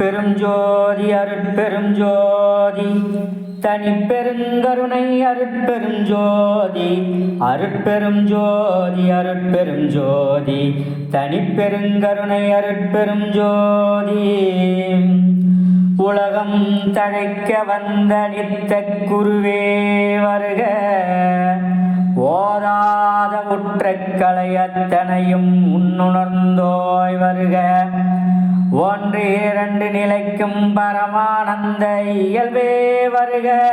அருட்பெரும் ஜோதி அருட்பெரும் ஜோதி தனி பெருங்கருணை அருட்பெரும் ஜோதி அருட்பெரும் ஜோதி அருட்பெரும் ஜோதி தனி பெருங்கருணை அருட்பெரும் ஜோதி உலகம் தழைக்க வந்த நித்த குருவே வருக ஓதாத முற்றக்கலை அத்தனையும் உன்னுணர்ந்தோய் வருக. ஒன்று இரண்டு நிலைக்கும் பரமானந்த இயல்பே வருக.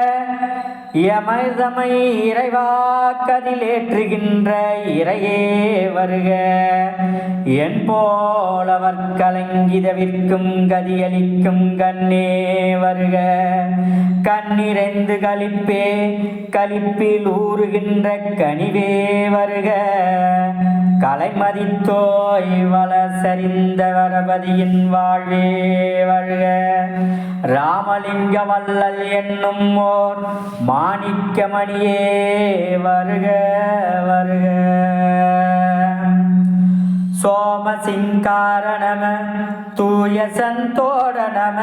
யமதமை இறைவாக்கதிலேற்றுகின்ற இறையே வருக. என் போலவர் கலங்கிதவிற்கும் கதியளிக்கும் கண்ணே வருக. கண்ணிறைந்து களிப்பே களிப்பில் ஊறுகின்ற கனிவே வருக. கலைமதித்தோய் வள சரிந்த வரபதியின் வாழ்வே வருக ராமலிங்க வல்லல் என்னும் ஓர் மாணிக்கமணியே வருக வருக. சோமசிங்காரணம தூய சந்தோட நம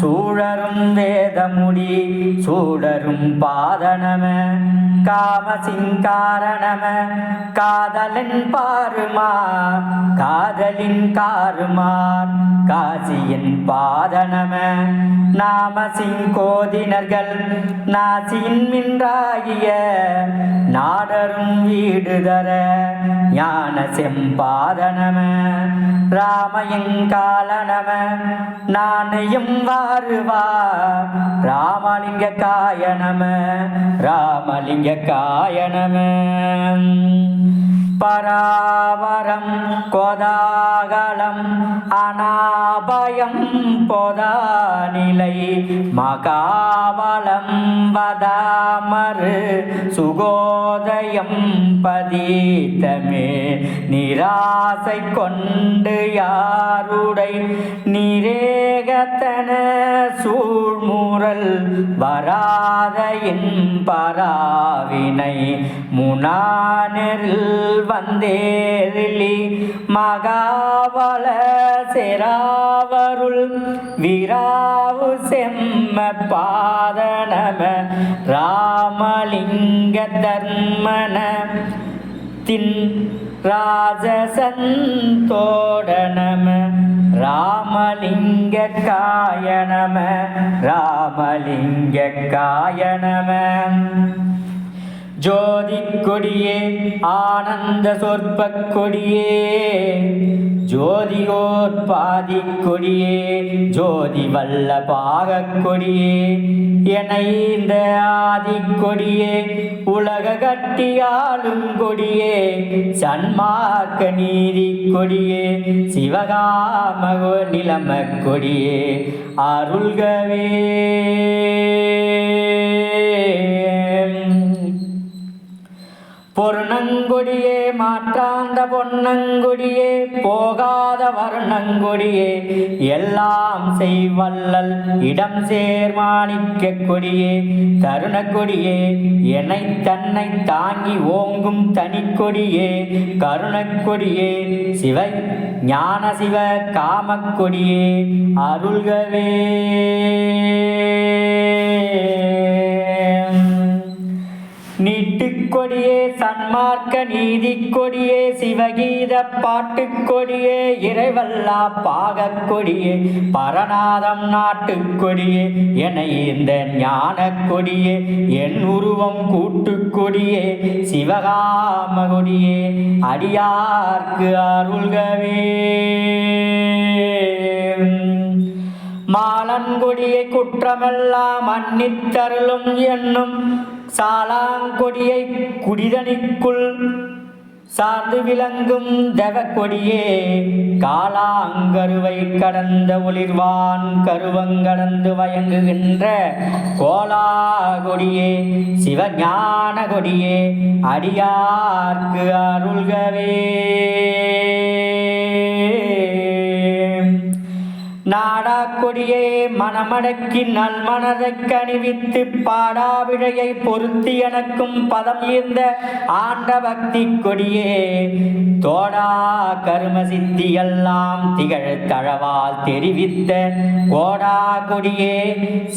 சூழரும் வேதமுடி சூழரும் பாத நம காமசிங்கார நம காதலன் பாருமா காதலின் காருமார் காசியின் பாத நம நாம நாசியின் மின்றாகிய நாடரும் வீடு தர ஞான செம்பாதனம ராமயங்கா நம நானையும் வாருவா ராமலிங்க காயனம ராமலிங்க காயனம பராவரம் கொதாகலம் அனாபயம் பொதாநிலை மகாபலம் வதாமரு சுகோதயம் பதித்தமே நிராசை கொண்டு யாருடை நிரேகத்தன சூழ்முரல் வராத என் பராவினை முனானில் வந்தேரிலி மகாவள செராவருள் விராவு செம்ம பாதனம ராமலிங்க தர்மன தின் ராஜசந்தோடனம ராமலிங்க காயனம ராமலிங்க காயனம ஜோதி கொடியே ஆனந்த சொற்ப கொடியே ஜோதியோர் பாதி கொடியே ஜோதி வல்ல பாக கொடியே இணைந்த ஆதி கொடியே உலக கட்டியாளும் கொடியே. சன்மாக்க நீதி கொடியே சிவகாம நிலம கொடியே அருள்கவே. பொருணங்கொடியே மாற்றாந்த பொன்னங்கொடியே போகாத வர்ணங்கொடியே எல்லாம் செய்வல்லல் இடம் சேர் மாணிக்க கொடியே தருணக்கொடியே என்னை தன்னை தாங்கி ஓங்கும் தனிக்கொடியே கருணக்கொடியே சிவ ஞான சிவ காமக்கொடியே அருள்கவே. கொடியே சன்மார்க்க நீதி கொடியே சிவகீத பாட்டுக்கொடியே இறைவல்லா பாகக் கொடியே பரநாதம் நாட்டுக்கொடியே என இந்த ஞான கொடியே என் உருவம் கூட்டு கொடியே சிவகாம கொடியே அடியார்க்கு அருள்கவே. மாலன்கொடியை குற்றமெல்லாம் மன்னித்தருளும் என்னும் சாலாங்கொடியை குடிதனிக்குள் சார்ந்து விளங்கும் தெவக்கொடியே காலாங்கருவை கடந்த ஒளிர்வான் கருவங்கடந்து வயங்குகின்ற கோலாகொடியே சிவஞான கொடியே அடியார்க்கு அருள்கவே. கொடியே மனமடக்கி நல்மனதைக் கணிவித்து பாடாவிழையை பொருத்தி எனக்கும் பதம் ஈர்ந்த ஆண்ட பக்தி கொடியே தோடா கரும சித்தியெல்லாம் திகழ் தழவால் தெரிவித்த கோடா கொடியே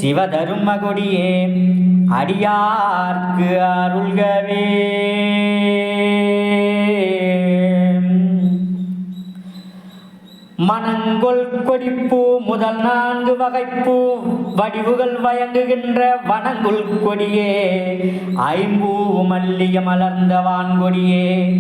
சிவதரும கொடியே அடியார்க்கு அருள்கவே. மணங்கொள் கொடிப்பூ முதல் நான்கு வகைப்பூ வடிவுகள் வயங்குகின்ற வனங்குள் கொடியே. ஐம்பூ மல்லிய மலர்ந்த வான்கொடியே.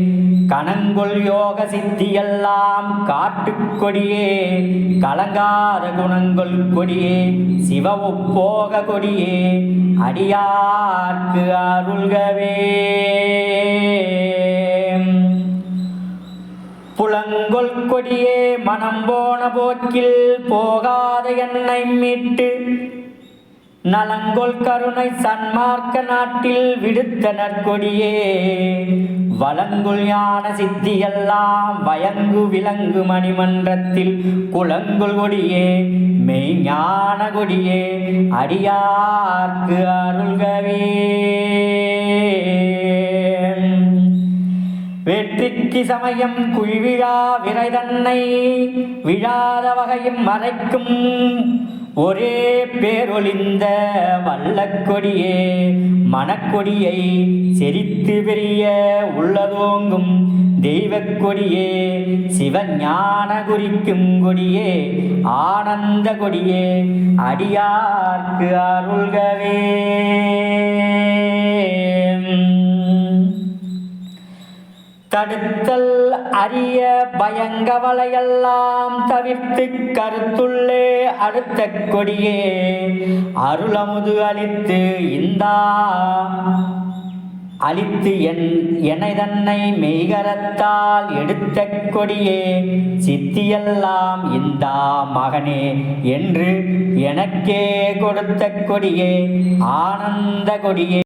கணங்கொள் யோக சித்தியெல்லாம் காட்டுக்கொடியே கலங்காத குணங்கொள் கொடியே. சிவ போக கொடியே. அடியார்க்கு அருள்கவே. புலங்கொல் கொடியே மனம் போன போக்கில் போகாத என்னை மீட்டு. நலங்கொள் கருணை சன்மார்க்க நாட்டில் விடுத்த நற்கொடியே வளங்குள் ஞான சித்தியெல்லாம் வயங்கு விலங்கு மணிமன்றத்தில். குளங்குள் கொடியே மெய்ஞான கொடியே அடியார்க்கு அருள்கவே. வெற்றிக்கு சமயம் குய்விழா வினை தன்னை விழாத வகையும் மறைக்கும். ஒரே பேரொளிந்த வல்லக்கொடியே மணக்கொடியை செரித்து பெரிய உள்ளதோங்கும் தெய்வக் கொடியே சிவஞான குறிக்கும் கொடியே ஆனந்த கொடியே அடியார்க்கு அருள்கவே. தடுத்தல் அரிய பயங்கவலையெல்லாம் தவிர்த்து கருத்துள்ளே அடுத்த கொடியே. அருளமுது அளித்து இந்தா அளித்து என் என்னை தன்னை மெய்கரத்தால் எடுத்த கொடியே. சித்தியெல்லாம் இந்தா மகனே என்று எனக்கே கொடுத்த கொடியே. ஆனந்த கொடியே.